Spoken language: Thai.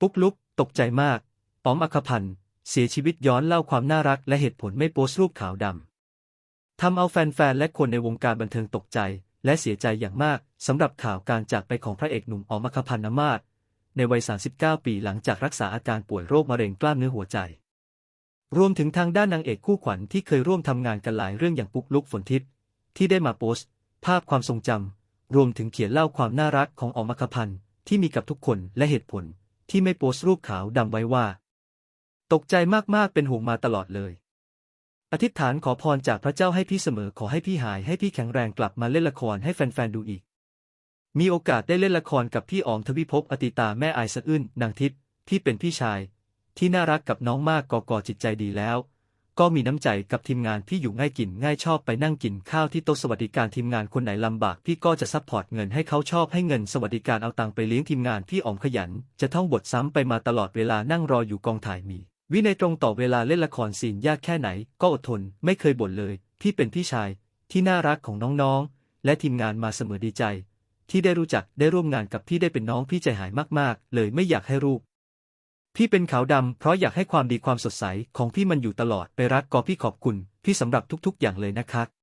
ปุ๊กลุก ตกใจมากอ๋อมอัคพันธ์เสียชีวิตย้อนเล่าความน่ารักและเหตุผลไม่โพสรูปขาวดำทำเอาแฟนๆ และคนในวงการบันเทิงตกใจ และเสียใจอย่างมากสำหรับข่าวการจากไปของพระเอกหนุ่มออมอัคพันธ์นมาศในวัย 39 ปีหลังจากรักษาอาการป่วยโรคมะเร็งกล้ามเนื้อหัวใจ รวมถึงทางด้านนางเอกคู่ขวัญที่เคยร่วมทำงานกันหลายเรื่องอย่างปุ๊กลุกฝนทิพย์ที่ได้มาโพสต์ ภาพความทรงจำรวมถึงเขียนเล่าความน่ารักของออมอัคพันธ์ที่มีกับทุกคนและเหตุผล ที่ไม่โพสต์รูปขาวดำไว้ว่า ตกใจมากๆเป็นห่วงมาตลอดเลย อธิษฐานขอพรจากพระเจ้าให้พี่เสมอขอให้พี่หายให้พี่แข็งแรงกลับมาเล่นละครให้แฟนๆดูอีก มีโอกาสได้เล่นละครกับพี่อ๋องทวิภพอติตาแม่อายสะอื้นนางทิพย์ที่เป็นพี่ชาย ที่น่ารักกับน้องมากกอกอจิตใจดีแล้ว ก็มีน้ำใจกับทีมงานพี่อยู่ง่ายกินง่ายชอบไปนั่งกินข้าวที่โต๊ะสวัสดิการทีมงานคนไหนลำบากพี่ก็จะซัพพอร์ตเงินให้เขาชอบให้เงินสวัสดิการเอาตังไปเลี้ยงทีมงานพี่อ๋อมขยัน จะท่องบทซ้ำไปมาตลอดเวลานั่งรออยู่กองถ่ายมี วินัยตรงต่อเวลาเล่นละครซีนยากแค่ไหน ก็อดทนไม่เคยบ่นเลยพี่เป็นพี่ชาย ที่น่ารักของน้องๆ และทีมงานมาเสมอดีใจ ที่ได้รู้จักได้ร่วมงานกับพี่ได้เป็นน้องพี่ใจหายมากๆ เลยไม่อยากให้รูป พี่เป็นขาวดำเพราะอยากให้ความดีความสดใสของพี่มันอยู่ตลอดไปรักกอพี่ขอบคุณพี่สำหรับทุกๆ อย่างเลยนะครับ